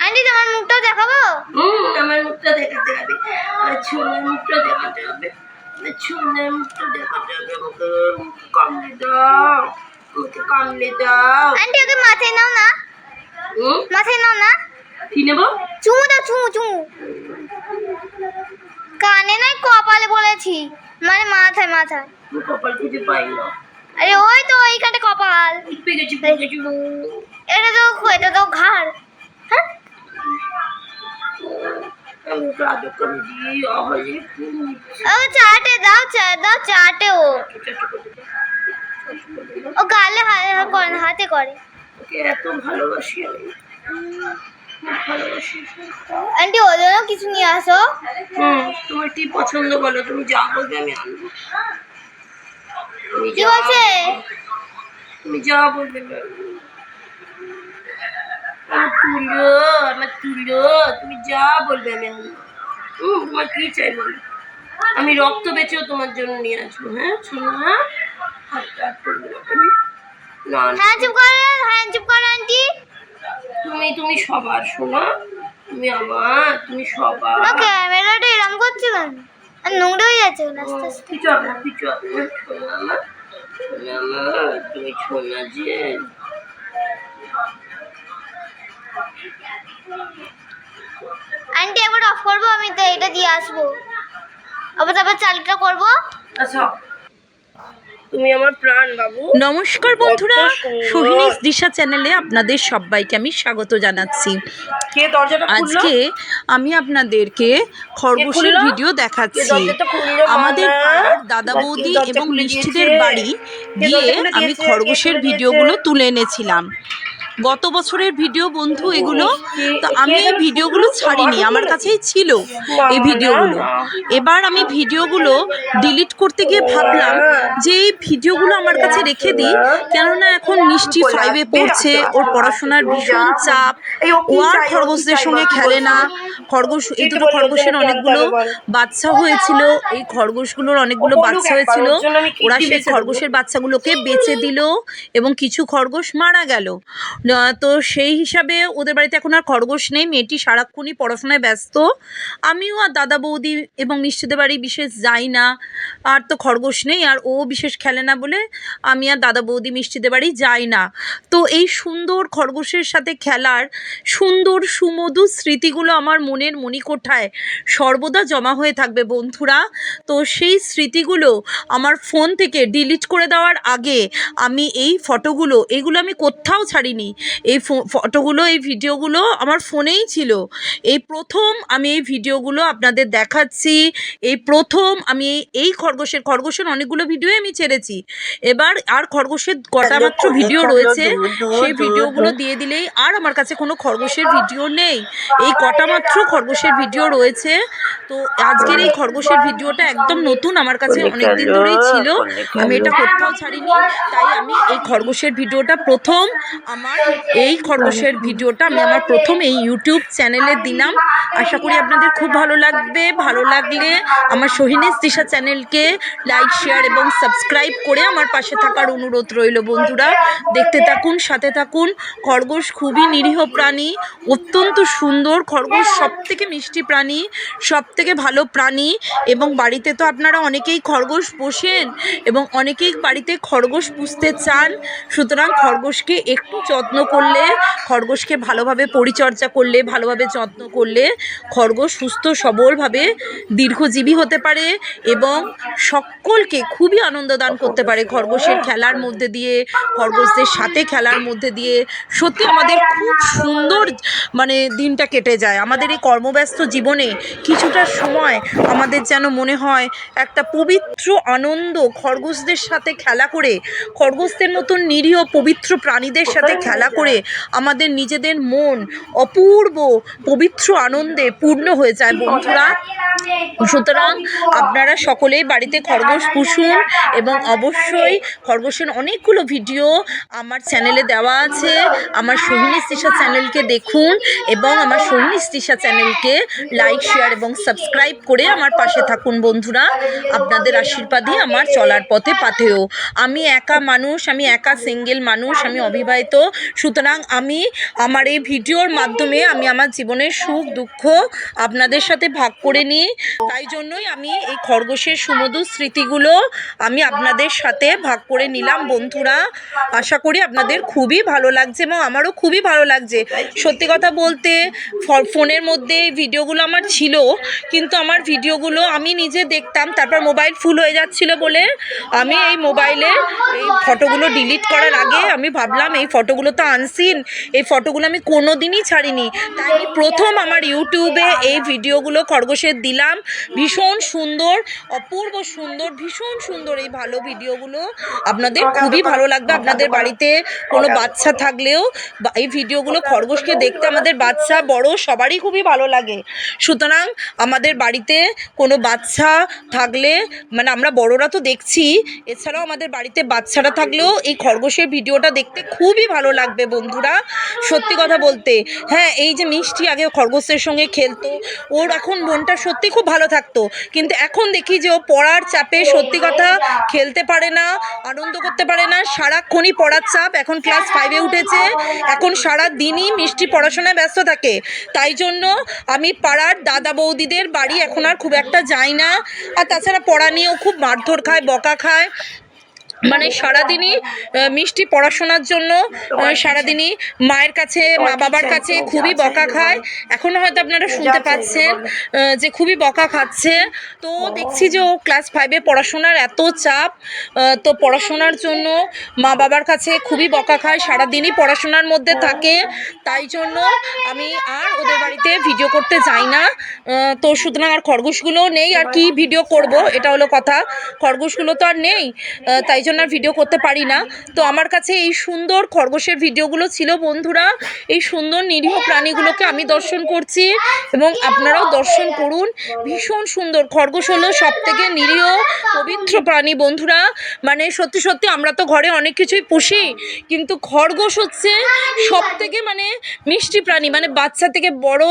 Aunty তোমার মুখটা দেখাবো? হুম আমার মুখটা দেখাতে হবে। আমার মুখটা দেখাতে হবে। আমার মুখটা দেখাতে হবে। মুখে কামড়ে দাও। মুখে কামড়ে দাও। আন্টি ওকে মাথায় নাও না। হুম? মাথায় নাও না। কি নেব? চুমু দাও চুমু চুমু। কানে নয় কপালে বলেছি। মানে মাথায় মাথায়। কপাল খুঁজে পাই না। আরে ওই তো ওইখানটা কপাল। এটা তো এটা তো ঘাড়। হ্যাঁ? ও চাটে দাও চা দাও চাটে ও। ও গালে হাতে করে হাতে করে। ওকে এত ভালোবাসি আমি। আন্টি ওর জন্য কিছু নিয়ে আসো। হুম তোমার কি পছন্দ বলো? তুমি যা বলবে আমি আনব। তুমি যা তুমি যা বলবে আমি আমার তুলো আমার তুলো তুমি যা বলবে আমি আনব হুম তোমার কি চাই বলো? আমি রক্ত বেচেও তোমার জন্য নিয়ে আসব হ্যাঁ? শোনো হ্যাঁ? তুমি। হ্যাঁ হ্যাঁ তুমি তুমি সবার শোনো। তুমি আমার তুমি সবার। ও ক্যামেরাটা এরম করছে কেন? আর নোংরা হয়ে যাচ্ছে কেন আস্তে আস্তে। কিছু না কিছু না। তুমি ছোনা যে আন্টি একবার অফ করব আমি তো এটা দিয়ে আসব। আবার তারপর চালটা করব? আচ্ছা তুমি আমার প্রাণ বাবু। নমস্কার বন্ধুরা কত সোহিনীস দিশা চ্যানেলে আপনাদের সবাইকে আমি স্বাগত জানাচ্ছি। আজকে আমি আপনাদেরকে খরগোশের ভিডিও দেখাচ্ছি। আমাদের দাদা বৌদি এবং মিষ্টিদের বাড়ি গিয়ে আমি খরগোশের ভিডিওগুলো তুলে এনেছিলাম। গত বছরের ভিডিও বন্ধু এগুলো, তো আমি এই ভিডিওগুলো ছাড়িনি, আমার কাছেই ছিল এই ভিডিওগুলো। এবার আমি ভিডিওগুলো ডিলিট করতে গিয়ে ভাবলাম যে এই ভিডিওগুলো আমার কাছে রেখে দিই, কেননা এখন মিষ্টি ফাইভে পড়ছে, ওর পড়াশোনার ভীষণ চাপ, ও আর খরগোশদের সঙ্গে খেলে না খরগোশ, এই দুটো খরগোশের অনেকগুলো বাচ্চা হয়েছিল, এই খরগোশগুলোর অনেকগুলো বাচ্চা হয়েছিল, ওরা সেই খরগোশের বাচ্চাগুলোকে বেচে দিল এবং কিছু খরগোশ মারা গেল তো সেই হিসাবে ওদের বাড়িতে এখন আর খরগোশ নেই। মেয়েটি সারাক্ষণই পড়াশোনায় ব্যস্ত। আমিও আর দাদা বৌদি এবং মিষ্টিদের বাড়ি বিশেষ যাই না। আর তো খরগোশ নেই, আর ও বিশেষ খেলে না বলে আমি আর দাদা বৌদি মিষ্টিদের বাড়ি যাই না। তো এই সুন্দর খরগোশের সাথে খেলার সুন্দর সুমধুর স্মৃতিগুলো আমার মনের মণিকোঠায় সর্বদা জমা হয়ে থাকবে বন্ধুরা। তো সেই স্মৃতিগুলো আমার ফোন থেকে ডিলিট করে দেওয়ার আগে আমি এই ফটোগুলো এগুলো আমি কোথাও ছাড়িনি। এই ফো- ফটোগুলো এই ভিডিওগুলো আমার ফোনেই ছিল। এই প্রথম আমি এই ভিডিওগুলো আপনাদের দেখাচ্ছি। এই প্রথম আমি এই- এই খরগোশের খরগোশের অনেকগুলো ভিডিও আমি ছেড়েছি। এবার আর খরগোশের কটা মাত্র ভিডিও রয়েছে সেই ভিডিওগুলো দিয়ে দিলেই আর আমার কাছে কোনো খরগোশের ভিডিও নেই। এই কটা মাত্র খরগোশের ভিডিও রয়েছে। তো আজকের এই খরগোশের ভিডিওটা একদম নতুন আমার কাছে অনেক দিন ধরেই ছিল। আমি এটা কোথাও ছাড়িনি। তাই আমি এই খরগোশের ভিডিওটা প্রথম আমার এই খরগোশের ভিডিওটা আমি আমার প্রথম এই ইউটিউব চ্যানেলে দিলাম। আশা করি আপনাদের খুব ভালো লাগবে। ভালো লাগলে আমার সোহিনীস দিশা চ্যানেলকে লাইক শেয়ার এবং সাবস্ক্রাইব করে আমার পাশে থাকার অনুরোধ রইল বন্ধুরা। দেখতে থাকুন, সাথে থাকুন। খরগোশ খুবই নিরীহ প্রাণী, অত্যন্ত সুন্দর। খরগোশ সব থেকে মিষ্টি প্রাণী সব থেকে ভালো প্রাণী এবং বাড়িতে তো আপনারা অনেকেই খরগোশ পোষেন এবং অনেকেই বাড়িতে খরগোশ পুষতে চান। সুতরাং খরগোশকে একটু যত্ন করলে, খরগোশকে ভালোভাবে পরিচর্যা করলে, ভালোভাবে যত্ন করলে খরগোশ সুস্থ, সবলভাবে দীর্ঘজীবী হতে পারে এবং সকলকে খুবই আনন্দ দান করতে পারে খরগোশের খেলার মধ্যে দিয়ে, খরগোশদের সাথে খেলার মধ্যে দিয়ে। সত্যি আমাদের খুব সুন্দর মানে দিনটা কেটে যায়। আমাদের এই কর্মব্যস্ত জীবনে কিছুটা সময় আমাদের যেন মনে হয় একটা পবিত্র আনন্দ খরগোশদের সাথে খেলা করে, খরগোশদের মতন নিরীহ পবিত্র প্রাণীদের সাথে খেলা খেলা করে আমাদের নিজেদের মন অপূর্ব পবিত্র আনন্দে পূর্ণ হয়ে যায় বন্ধুরা। সুতরাং আপনারা সকলেই বাড়িতে খরগোশ পুষুন এবং অবশ্যই খরগোশের অনেকগুলো ভিডিও আমার চ্যানেলে দেওয়া আছে। আমার সোহিনী স্টিসা চ্যানেলকে দেখুন এবং আমার সোহিনী স্টিসা চ্যানেলকে লাইক শেয়ার এবং সাবস্ক্রাইব করে আমার পাশে থাকুন বন্ধুরা। আপনাদের আশীর্বাদই আমার চলার পথে পাথেও আমি একা মানুষ, আমি একা সিঙ্গেল মানুষ, আমি অবিবাহিত। সুতরাং আমি আমার এই ভিডিওর মাধ্যমে আমি আমার জীবনের সুখ, দুঃখ আপনাদের সাথে ভাগ করে নিই। তাই জন্যই আমি এই খরগোশের সুমধুর স্মৃতিগুলো আমি আপনাদের সাথে ভাগ করে নিলাম। বন্ধুরা, আশা করি আপনাদের খুবই ভালো লাগছে এবং আমারও খুবই ভালো লাগছে। সত্যি কথা বলতে ফোনের মধ্যে ভিডিওগুলো আমার ছিল, কিন্তু আমার ভিডিওগুলো আমি নিজে দেখতাম, তারপর মোবাইল ফুল হয়ে যাচ্ছিল বলে আমি এই মোবাইলে এই ফটোগুলো ডিলিট করার আগে আমি ভাবলাম, এই ফটোগুলো তো আনসিন, এই ফটোগুলো আমি কোনো দিনই ছাড়িনি। তাই প্রথম আমার ইউটিউবে এই ভিডিওগুলো খরগোশের দিলাম। ভীষণ সুন্দর অপূর্ব সুন্দর ভীষণ সুন্দর এই ভালো ভিডিওগুলো। আপনাদের খুবই ভালো লাগবে। আপনাদের বাড়িতে কোনো বাচ্চা থাকলেও এই ভিডিওগুলো খরগোশকে দেখতে আমাদের বাচ্চা বড় সবারই খুবই ভালো লাগে। সুতরাং আমাদের বাড়িতে কোনো বাচ্চা থাকলে মানে আমরা বড়রা তো দেখছি এছাড়াও আমাদের বাড়িতে বাচ্চারা থাকলেও এই খরগোশের ভিডিওটা দেখতে খুবই ভালো লাগবে বন্ধুরা। সত্যি কথা বলতে হ্যাঁ এই যে মিষ্টি আগে খরগোশের সঙ্গে খেলতো ওর এখন মনটা সত্যি খুব ভালো থাকতো। কিন্তু এখন দেখি যে ও পড়ার চাপে সত্যি কথা খেলতে পারে না, আনন্দ করতে পারে না। সারাক্ষণই পড়ার চাপ। এখন ক্লাস ফাইভে উঠেছে। এখন সারা দিনই মিষ্টি পড়াশোনায় ব্যস্ত থাকে। তাই জন্য আমি পাড়ার দাদা বৌদিদের বাড়ি এখন আর খুব একটা যাই না। আর তাছাড়া পড়া নিয়েও খুব মারধর খায়, বকা খায়। মানে সারাদিনই মিষ্টি পড়াশোনার জন্য সারাদিনই মায়ের কাছে, মা বাবার কাছে খুবই বকা খায়। এখনও হয়তো আপনারা শুনতে পাচ্ছেন যে খুবই বকা খাচ্ছে। তো দেখছি যে ও ক্লাস ফাইভে পড়াশোনার এত চাপ তো পড়াশোনার জন্য মা বাবার কাছে খুবই বকা খায়, সারাদিনই পড়াশোনার মধ্যে থাকে। তাই জন্য আমি আর ওদের বাড়িতে ভিডিও করতে যাই না। তো সুতরাং আর খরগোশগুলো নেই, আর কি ভিডিও করব, এটা হলো কথা। খরগোশগুলো তো আর নেই তাই জন্য আর ভিডিও করতে পারি না। তো আমার কাছে এই সুন্দর খরগোশের ভিডিওগুলো ছিল বন্ধুরা। এই সুন্দর নিরীহ প্রাণীগুলোকে আমি দর্শন করছি এবং আপনারাও দর্শন করুন। ভীষণ সুন্দর। খরগোশ হলো সব থেকে নিরীহ, পবিত্র প্রাণী বন্ধুরা। মানে সত্যি সত্যি আমরা তো ঘরে অনেক কিছুই পুষি, কিন্তু খরগোশ হচ্ছে সব থেকে মানে মিষ্টি প্রাণী। মানে বাচ্চা থেকে বড়